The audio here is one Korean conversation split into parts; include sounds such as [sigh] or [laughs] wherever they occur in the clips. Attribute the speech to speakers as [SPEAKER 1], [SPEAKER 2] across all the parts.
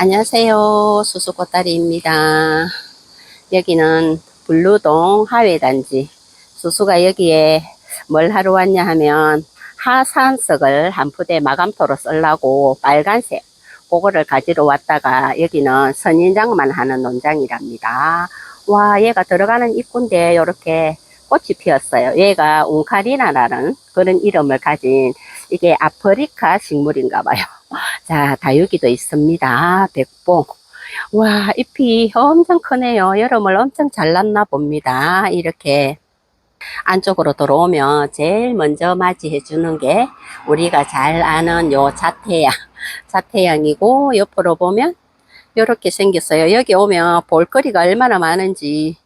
[SPEAKER 1] 안녕하세요. 수수꽃다리입니다. 여기는 블루동 하회단지. 수수가 여기에 뭘 하러 왔냐 하면 하산석을 한 푸대 마감토로 쓰려고 빨간색 그거를 가지러 왔다가 여기는 선인장만 하는 농장이랍니다. 와 얘가 들어가는 입구인데 이렇게 꽃이 피었어요. 얘가 웅카리나라는 그런 이름을 가진 이게 아프리카 식물인가 봐요. 자, 다육이도 있습니다. 백봉. 와, 잎이 엄청 크네요. 여름을 엄청 잘 났나 봅니다. 이렇게 안쪽으로 들어오면 제일 먼저 맞이해 주는 게 우리가 잘 아는 요 자태양. 자태양이고 옆으로 보면 이렇게 생겼어요. 여기 오면 볼거리가 얼마나 많은지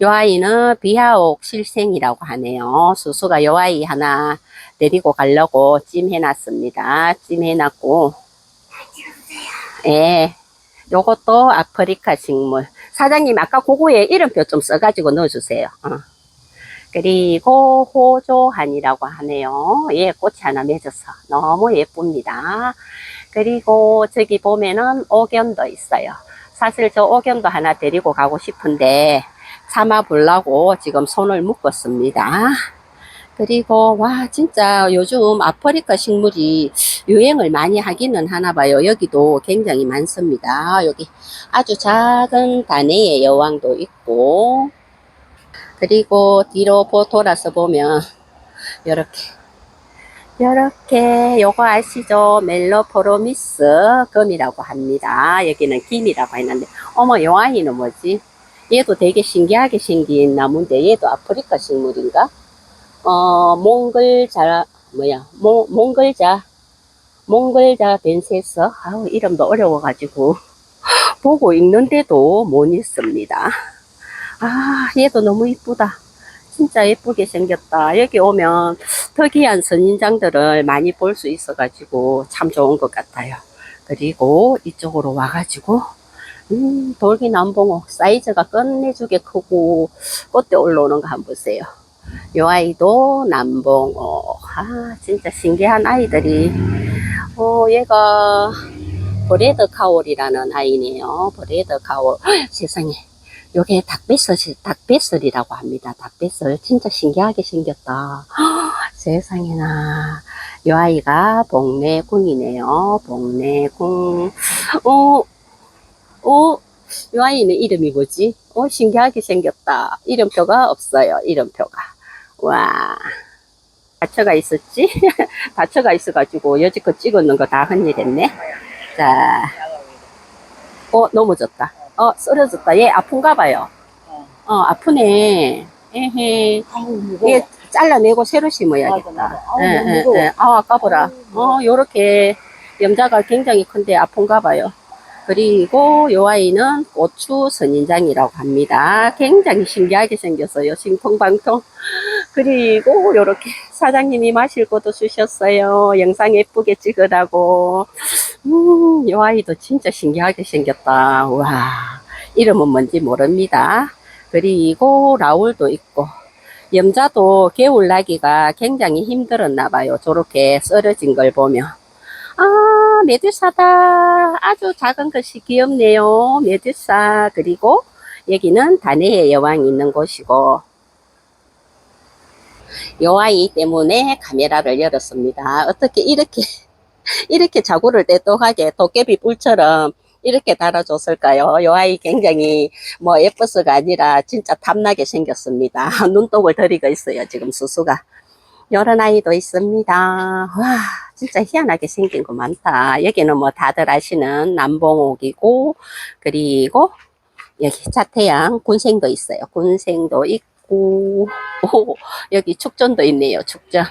[SPEAKER 1] 요 아이는 비하옥 실생이라고 하네요. 수수가 요 아이 하나 데리고 가려고 찜해놨습니다. 찜해놨고, 예, 요것도 아프리카 식물. 사장님 아까 그거에 이름표 좀 써가지고 넣어주세요. 어. 그리고 호조한이라고 하네요. 예, 꽃이 하나 맺어서 너무 예쁩니다. 그리고 저기 보면은 옥견도 있어요. 사실 저 옥견도 하나 데리고 가고 싶은데 참아 보려고 지금 손을 묶었습니다. 그리고 와 진짜 요즘 아프리카 식물이 유행을 많이 하기는 하나 봐요. 여기도 굉장히 많습니다. 여기 아주 작은 다네의 여왕도 있고 그리고 뒤로 보- 돌아서 보면 이렇게 이렇게 요거 아시죠? 멜로포로미스 금이라고 합니다. 여기는 김이라고 했는데 어머 요 아이는 뭐지? 얘도 되게 신기하게 생긴 나무인데 얘도 아프리카 식물인가? 어 몽글자 뭐야 몽, 몽글자 몽글자 벤세스 아우 이름도 어려워가지고 [laughs] 보고 읽는데도 못 읽습니다. 아 얘도 너무 이쁘다. 진짜 예쁘게 생겼다. 여기 오면 특이한 선인장들을 많이 볼 수 있어가지고 참 좋은 것 같아요. 그리고 이쪽으로 와가지고 음, 돌기 남봉어 사이즈가 끝내주게 크고 꽃대 올라오는 거 한번 보세요. 요 아이도 남봉 어. 아, 진짜 신기한 아이들이. 어, 얘가 브레드 카올이라는 아이네요. 브레드 카올. 헉, 세상에. 요게 닭뱃슬, 닭뱃슬이라고 합니다. 닭뱃슬. 진짜 신기하게 생겼다. 헉, 세상에나. 요 아이가 복내궁이네요. 복내궁. 어, 어, 요 아이는 이름이 뭐지? 어, 신기하게 생겼다. 이름표가 없어요. 이름표가. 와. 다쳐가 있었지? [laughs] 다쳐가 있어가지고 여지껏 찍었는 거다 흔일했네. 자. 어, 넘어졌다. 어, 쓰러졌다. 얘 아픈가 봐요. 어, 아프네. 에헤. 얘 잘라내고 새로 심어야겠다. 예, 예. 예. 아, 아까보라. 어, 요렇게 염자가 굉장히 큰데 아픈가 봐요. 그리고 요 아이는 고추 선인장이라고 합니다. 굉장히 신기하게 생겼어요. 신통방통. 그리고 요렇게 사장님이 마실 것도 주셨어요. 영상 예쁘게 찍으라고. 음, 요 아이도 진짜 신기하게 생겼다. 와, 이름은 뭔지 모릅니다. 그리고 라울도 있고. 염자도 개울 나기가 굉장히 힘들었나 봐요. 저렇게 쓰러진 걸 보면. 아, 메두사다. 아주 작은 것이 귀엽네요. 메두사. 그리고 여기는 다네의 여왕이 있는 곳이고, 요 아이 때문에 카메라를 열었습니다. 어떻게 이렇게, [laughs] 이렇게 자구를 떼똑하게 도깨비 뿔처럼 이렇게 달아줬을까요? 요 아이 굉장히 뭐 예뻐서가 아니라 진짜 탐나게 생겼습니다. [laughs] 눈독을 들이고 있어요, 지금 수수가. 이런 아이도 있습니다. 와, 진짜 희한하게 생긴 거 많다. 여기는 뭐 다들 아시는 남봉옥이고, 그리고 여기 차태양 군생도 있어요. 군생도 있고, 오, 여기 축전도 있네요, 축전.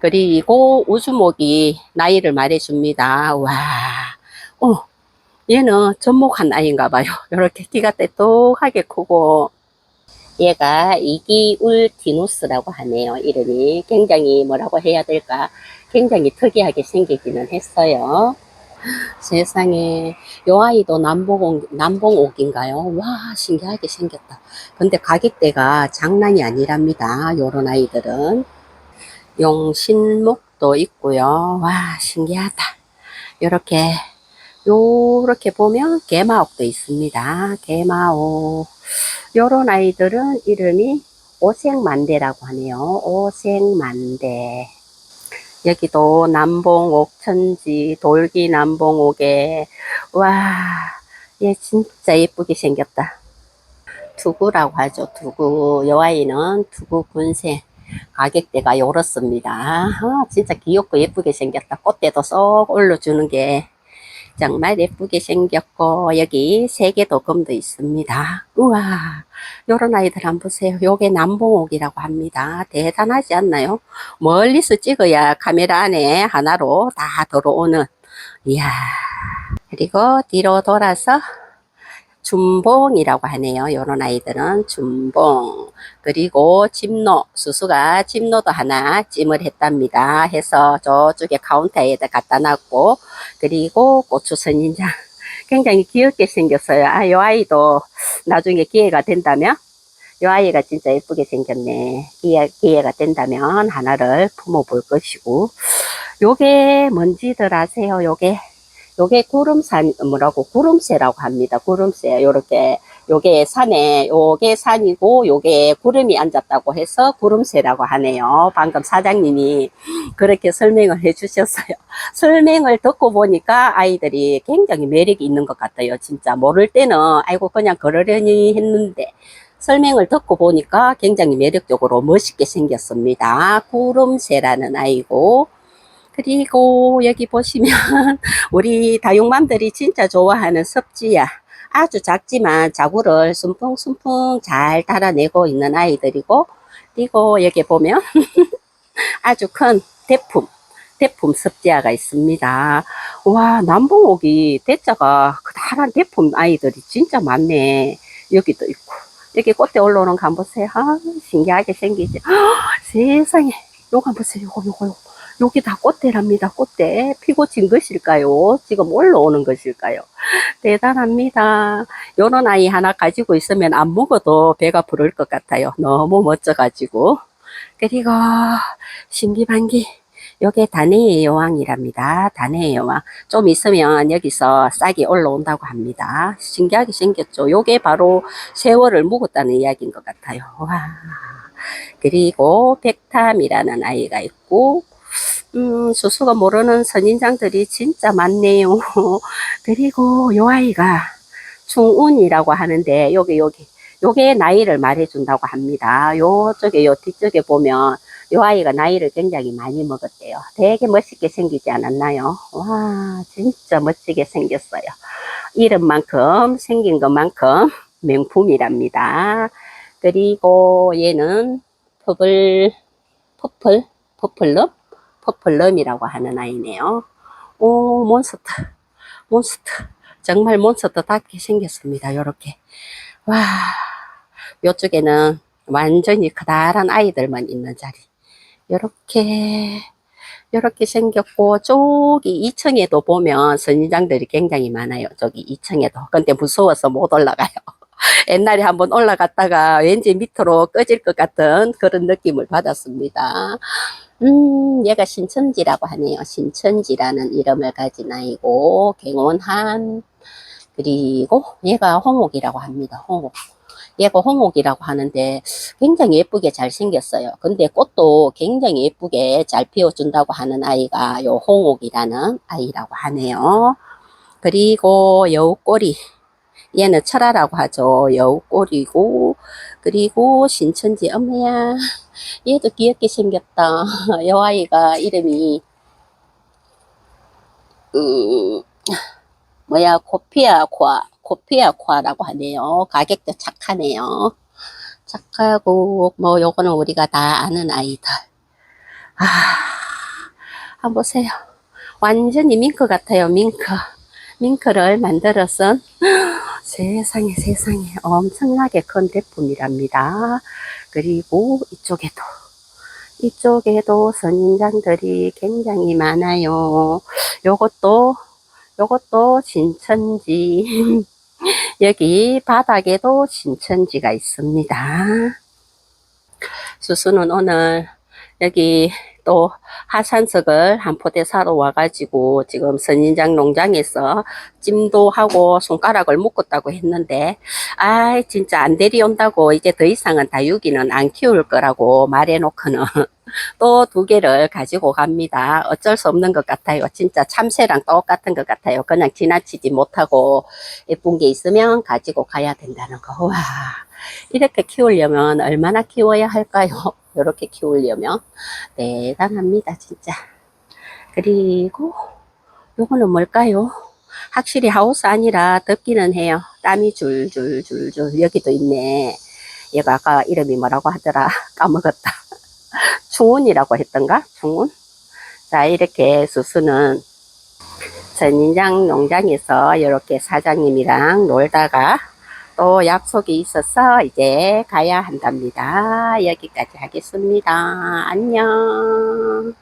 [SPEAKER 1] 그리고 우주목이 나이를 말해줍니다. 와, 어, 얘는 접목한 아이인가 봐요. [laughs] 이렇게 키가 떼똑하게 크고, 얘가 이기울디누스라고 하네요. 이름이 굉장히 뭐라고 해야 될까? 굉장히 특이하게 생기기는 했어요. 세상에 요 아이도 남봉 남봉옥인가요? 와 신기하게 생겼다. 근데 가격대가 장난이 아니랍니다. 요런 아이들은 용신목도 있고요. 와 신기하다. 요렇게 요렇게 보면 개마옥도 있습니다. 개마옥. 요런 아이들은 이름이 오색만대라고 하네요. 오색만대. 여기도 남봉 옥 천지 돌기 남봉 옥에 와, 얘 진짜 예쁘게 생겼다. 두구라고 하죠. 두구. 요 아이는 두구 군생. 가격대가 요렇습니다. 아, 진짜 귀엽고 예쁘게 생겼다. 꽃대도 쏙 올려주는 게 정말 예쁘게 생겼고 여기 세계 도금도 있습니다. 우와 요런 아이들 한번 보세요. 요게 남봉옥이라고 합니다. 대단하지 않나요? 멀리서 찍어야 카메라 안에 하나로 다 들어오는 이야 그리고 뒤로 돌아서 준봉이라고 하네요. 요런 아이들은 준봉. 그리고 집노, 수수가 집노도 하나 찜을 했답니다. 해서 저쪽에 카운터에다 갖다 놨고, 그리고 고추 선인장. [laughs] 굉장히 귀엽게 생겼어요. 아, 요 아이도 나중에 기회가 된다면, 요 아이가 진짜 예쁘게 생겼네. 기회, 기회가 된다면 하나를 품어볼 것이고, 요게 뭔지들 아세요? 요게 요게 구름산 뭐라고 구름새라고 합니다. 구름새 요렇게 요게 산에 요게 산이고 요게 구름이 앉았다고 해서 구름새라고 하네요. 방금 사장님이 그렇게 설명을 해주셨어요. [laughs] 설명을 듣고 보니까 아이들이 굉장히 매력이 있는 것 같아요. 진짜 모를 때는 아이고 그냥 그러려니 했는데 설명을 듣고 보니까 굉장히 매력적으로 멋있게 생겼습니다. 구름새라는 아이고 그리고 여기 보시면 [laughs] 우리 다육맘들이 진짜 좋아하는 섭지야. 아주 작지만 자구를 숨풍숨풍 잘 달아내고 있는 아이들이고 그리고 여기 보면 [laughs] 아주 큰 대품 대품 섭지야가 있습니다. 와 남봉옥이 대자가 그다란 대품 아이들이 진짜 많네. 여기도 있고 여기 꽃에 올라오는 거 한번 보세요. 아, 신기하게 생기지. 세상에 요거 한번 보세요. 요거 요거 요거. 여기 다 꽃대랍니다. 꽃대. 피고 진 것일까요? 지금 올라오는 것일까요? 대단합니다. 요런 아이 하나 가지고 있으면 안 먹어도 배가 부를 것 같아요. 너무 멋져가지고. 그리고 신기반기. 요게 단해의 여왕이랍니다. 단해의 여왕. 좀 있으면 여기서 싹이 올라온다고 합니다. 신기하게 생겼죠. 요게 바로 세월을 묵었다는 이야기인 것 같아요. 와. 그리고 백탐이라는 아이가 있고 음, 수수가 모르는 선인장들이 진짜 많네요. [laughs] 그리고 요 아이가 중운이라고 하는데 여기 여기 요게 나이를 말해준다고 합니다. 요쪽에 요 뒤쪽에 보면 요 아이가 나이를 굉장히 많이 먹었대요. 되게 멋있게 생기지 않았나요? 와 진짜 멋지게 생겼어요. 이름만큼 생긴 것만큼 명품이랍니다. 그리고 얘는 퍼플 퍼플 퍼플럽 퍼플럼이라고 하는 아이네요. 오, 몬스터. 몬스터. 정말 몬스터답게 생겼습니다. 요렇게. 와, 요쪽에는 완전히 커다란 아이들만 있는 자리. 요렇게, 요렇게 생겼고, 저기 2층에도 보면 선인장들이 굉장히 많아요. 저기 2층에도. 근데 무서워서 못 올라가요. [laughs] 옛날에 한번 올라갔다가 왠지 밑으로 꺼질 것 같은 그런 느낌을 받았습니다. 음, 얘가 신천지라고 하네요. 신천지라는 이름을 가진 아이고, 갱원한, 그리고 얘가 홍옥이라고 합니다. 홍옥. 얘가 홍옥이라고 하는데 굉장히 예쁘게 잘 생겼어요. 근데 꽃도 굉장히 예쁘게 잘 피워준다고 하는 아이가 요 홍옥이라는 아이라고 하네요. 그리고 여우꼬리. 얘는 철화라고 하죠. 여우꼬리고, 그리고 신천지 엄매야. 얘도 귀엽게 생겼다. [laughs] 여 아이가 이름이 음, 뭐야 코피아과 코피아과라고 하네요. 가격도 착하네요. 착하고 뭐 요거는 우리가 다 아는 아이들. 아, 한번 보세요. 완전히 밍크 같아요. 밍크. 밍크를 만들어서 [gasps] 세상에 세상에 엄청나게 큰 대품이랍니다. 그리고 이쪽에도 이쪽에도 선인장들이 굉장히 많아요. 요것도 요것도 신천지 [laughs] 여기 바닥에도 신천지가 있습니다. 수수는 오늘 여기 또 하산석을 한 포대 사러 와가지고 지금 선인장 농장에서 찜도 하고 손가락을 묶었다고 했는데 아 진짜 안 데려온다고 이제 더 이상은 다육이는 안 키울 거라고 말해놓고는 [laughs] 또 두 개를 가지고 갑니다. 어쩔 수 없는 것 같아요. 진짜 참새랑 똑같은 것 같아요. 그냥 지나치지 못하고 예쁜 게 있으면 가지고 가야 된다는 거. 와 이렇게 키우려면 얼마나 키워야 할까요? 이렇게 키우려면 대단합니다 진짜. 그리고 요거는 뭘까요? 확실히 하우스 아니라 덥기는 해요. 땀이 줄줄줄줄 여기도 있네. 얘가 아까 이름이 뭐라고 하더라 [laughs] 까먹었다. 충운이라고 했던가? 충운? 자 이렇게 수수는 전인장 농장에서 이렇게 사장님이랑 놀다가 또 약속이 있어서 이제 가야 한답니다. 여기까지 하겠습니다. 안녕.